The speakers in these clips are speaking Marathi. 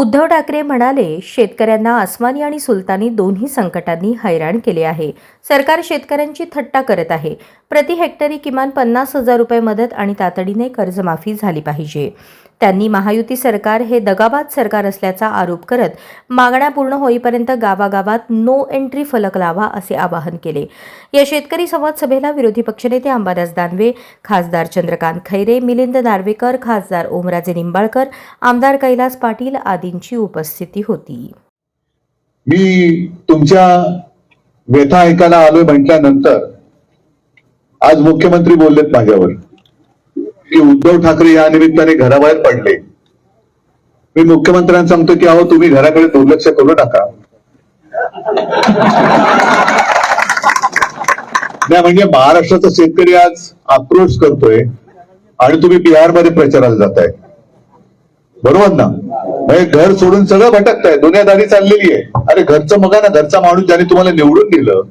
उद्धव ठाकरे म्हणाले शेतकऱ्यांना आसमानी आणि सुलतानी दोन्ही संकटांनी हैराण केले आहे. सरकार शेतकऱ्यांची थट्टा करत आहे. प्रति हेक्टरी किमान पन्नास हजार रुपये मदत आणि तातडीने कर्जमाफी झाली पाहिजे. त्यांनी महायुती सरकार हे दगाबाद सरकार असल्याचा आरोप करत मागण्या पूर्ण होईपर्यंत गावागावात नो एंट्री फलक लावा असे आवाहन केले. या शेतकरी संवाद सभेला विरोधी पक्षनेते अंबादास दानवे खासदार चंद्रकांत खैरे मिलिंद नार्वेकर खासदार ओमराजे निंबाळकर आमदार कैलास पाटील आदींची उपस्थिती होती. मी तुमच्या व्यथा ऐकायला आलोय म्हटल्यानंतर आज मुख्यमंत्री बोललेत माझ्यावर. की उद्धव ठाकरे या निमित्ताने घराबाहेर पडले. मी मुख्यमंत्र्यांना सांगतो की अहो तुम्ही घराकडे दुर्लक्ष करू नका. नाही म्हणजे महाराष्ट्राचा शेतकरी आज आक्रोश करतोय आणि तुम्ही बिहारमध्ये प्रचाराला जाताय. बरोबर ना? म्हणजे घर सोडून सगळं भटकताय. दुनियादारी चाललेली आहे. अरे घरचं बघा ना घरचा माणूस ज्याने तुम्हाला निवडून दिलं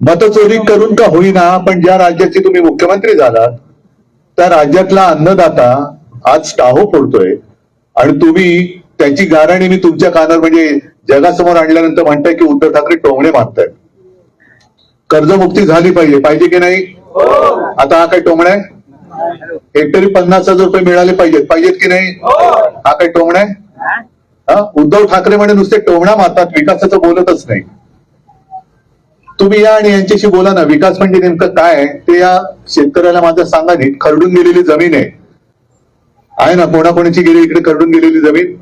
मतचोरी करून का होईना पण ज्या राज्याचे तुम्ही मुख्यमंत्री झालात त्या राज्यातला अन्नदाता आज टाहो फोडतोय. आणि तुम्ही त्याची गाराणी मी तुमच्या कानावर म्हणजे जगासमोर आणल्यानंतर म्हणताय की उद्धव ठाकरे टोमणे मारतायत कर्जमुक्ती झाली पाहिजे. पाहिजे की नाही? आता हा काय टोमणा? आहे हेक्टरी पन्नास हजार रुपये मिळाले पाहिजेत. पाहिजेत की नाही? हा. काय टोमणा? आहे हा? उद्धव ठाकरे म्हणे नुसते टोमणा मारतात विकासाचं बोलतच नाही. तुम्ही या आणि यांच्याशी बोला ना. विकास म्हणजे नेमकं काय आहे? ते या शेतकऱ्याला माझं सांगा नीट. खरडून गेलेली जमीन आहे. आहे ना? कोणाकोणाची गेली इकडे खरडून गेलेली जमीन?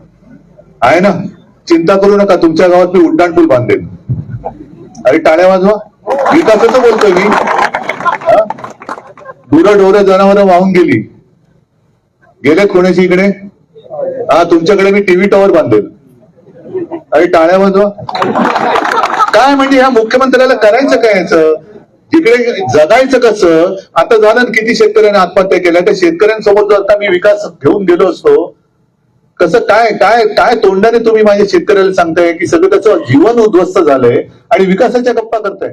आहे ना? चिंता करू नका. तुमच्या गावात मी उड्डाण पूल बांधेन अरे टाळ्या वाजवा. विकासाचं बोलतोय मी. गुरं ढोरं जनावरं वाहून गेली. गेलेत कोणाची इकडे? हा तुमच्याकडे मी टीव्ही टॉवर बांधेल अरे टाळ्या वाजवा. काय म्हणजे ह्या मुख्यमंत्र्याला करायचं काय याचं? इकडे जगायचं कसं? आता झालं किती शेतकऱ्यांनी आत्महत्या केल्या त्या शेतकऱ्यांसोबत जर आता मी विकास घेऊन गेलो असतो कसं काय काय काय तोंडाने तुम्ही माझ्या शेतकऱ्याला सांगताय की सगळं त्याचं जीवन उद्ध्वस्त झालंय आणि विकासाच्या गप्पा करताय?